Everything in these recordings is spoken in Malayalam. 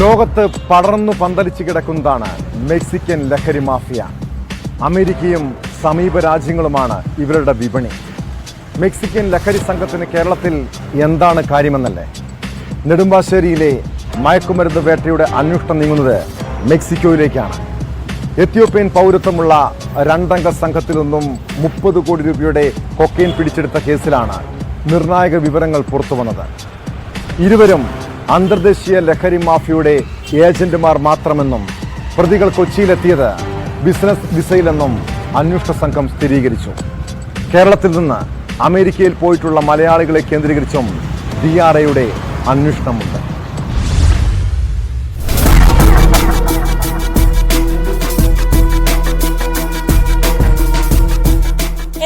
ലോകത്ത് പടർന്നു പന്തലിച്ചു കിടക്കുന്നതാണ് മെക്സിക്കൻ ലഹരി മാഫിയ. അമേരിക്കയും സമീപ രാജ്യങ്ങളുമാണ് ഇവരുടെ വിപണി. മെക്സിക്കൻ ലഹരി സംഘത്തിന് കേരളത്തിൽ എന്താണ് കാര്യമെന്നല്ലേ? നെടുമ്പാശ്ശേരിയിലെ മയക്കുമരുന്ന് വേട്ടയുടെ അന്വേഷണം നീങ്ങുന്നത് മെക്സിക്കോയിലേക്കാണ്. എത്യോപ്യൻ പൗരത്വമുള്ള രണ്ടംഗ സംഘത്തിൽ നിന്നും മുപ്പത് കോടി രൂപയുടെ കൊക്കെയിൻ പിടിച്ചെടുത്ത കേസിലാണ് നിർണായക വിവരങ്ങൾ പുറത്തു വന്നത് ഇരുവരും അന്തർദേശീയ ലഹരി മാഫിയയുടെ ഏജന്റുമാർ മാത്രമെന്നും പ്രതികൾ കൊച്ചിയിലെത്തിയത് ബിസിനസ് വിസയിലെന്നും അന്വേഷണ സംഘം സ്ഥിരീകരിച്ചു. കേരളത്തിൽ നിന്ന് അമേരിക്കയിൽ പോയിട്ടുള്ള മലയാളികളെ കേന്ദ്രീകരിച്ചും ഡി ആർ എയുടെ അന്വേഷണമുണ്ട്.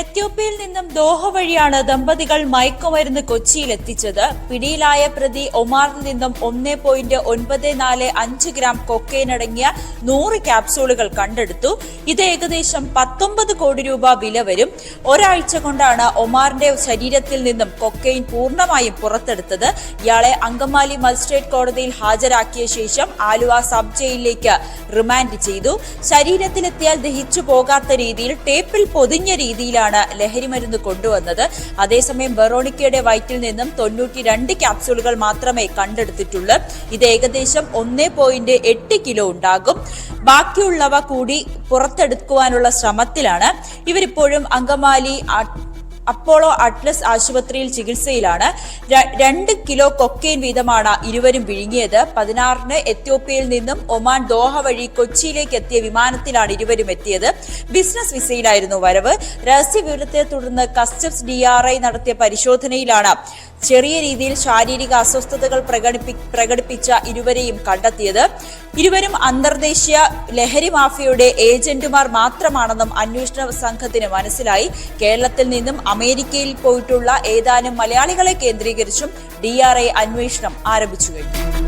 എത്യോപ്യയിൽ നിന്നും ദോഹ വഴിയാണ് ദമ്പതികൾ മയക്കുമരുന്ന് കൊച്ചിയിൽ എത്തിച്ചത്. പിടിയിലായ പ്രതി ഒമാറിൽ നിന്നും ഒന്നേ പോയിന്റ് ഒൻപത് നാല് അഞ്ച് ഗ്രാം കൊക്കൈൻ അടങ്ങിയ നൂറ് ക്യാപ്സൂളുകൾ കണ്ടെടുത്തു. ഇത് ഏകദേശം പത്തൊമ്പത് കോടി രൂപ വില വരും. ഒരാഴ്ച കൊണ്ടാണ് ഒമാറിന്റെ ശരീരത്തിൽ നിന്നും കൊക്കൈൻ പൂർണമായും പുറത്തെടുത്തത്. ഇയാളെ അങ്കമാലി മജിസ്ട്രേറ്റ് കോടതിയിൽ ഹാജരാക്കിയ ശേഷം ആലുവ സബ് ജയിലിലേക്ക് റിമാൻഡ് ചെയ്തു. ശരീരത്തിലെത്തിയാൽ ദഹിച്ചു പോകാത്ത രീതിയിൽ ടേപ്പിൽ പൊതിഞ്ഞ രീതിയിലാണ് ലഹരി മരുന്ന് കൊണ്ടുവന്നത്. അതേസമയം വെറോണിക്കയുടെ വയറ്റിൽ നിന്നും തൊണ്ണൂറ്റി രണ്ട് ക്യാപ്സൂളുകൾ മാത്രമേ കണ്ടെടുത്തിട്ടുള്ളൂ. ഇത് ഏകദേശം ഒന്നേ പോയിന്റ് എട്ട് കിലോ ഉണ്ടാകും. ബാക്കിയുള്ളവ കൂടി പുറത്തെടുക്കുവാനുള്ള ശ്രമത്തിലാണ്. ഇവരിപ്പോഴും അങ്കമാലി അപ്പോളോ അറ്റ്ലസ് ആശുപത്രിയിൽ ചികിത്സയിലാണ്. രണ്ട് കിലോ കൊക്കെയിൻ വീതമാണ് ഇരുവരും വിഴുങ്ങിയത്. പതിനാറിന് എത്യോപ്യയിൽ നിന്നും ഒമാൻ ദോഹ വഴി കൊച്ചിയിലേക്ക് എത്തിയ വിമാനത്തിലാണ് ഇരുവരും എത്തിയത്. ബിസിനസ് വിസയിലായിരുന്നു വരവ്. രഹസ്യ വിവരത്തെ തുടർന്ന് കസ്റ്റംസ് ഡി ആർ ഐ നടത്തിയ പരിശോധനയിലാണ് ചെറിയ രീതിയിൽ ശാരീരിക അസ്വസ്ഥതകൾ പ്രകടിപ്പി പ്രകടിപ്പിച്ച ഇരുവരെയും കണ്ടെത്തിയത്. ഇരുവരും അന്തർദേശീയ ലഹരി മാഫിയയുടെ ഏജന്റുമാർ മാത്രമാണെന്നും അന്വേഷണ സംഘത്തിന് മനസ്സിലായി. കേരളത്തിൽ നിന്നും അമേരിക്കയിൽ പോയിട്ടുള്ള ഏതാനും മലയാളികളെ കേന്ദ്രീകരിച്ചും ഡി അന്വേഷണം ആരംഭിച്ചു കഴിഞ്ഞു.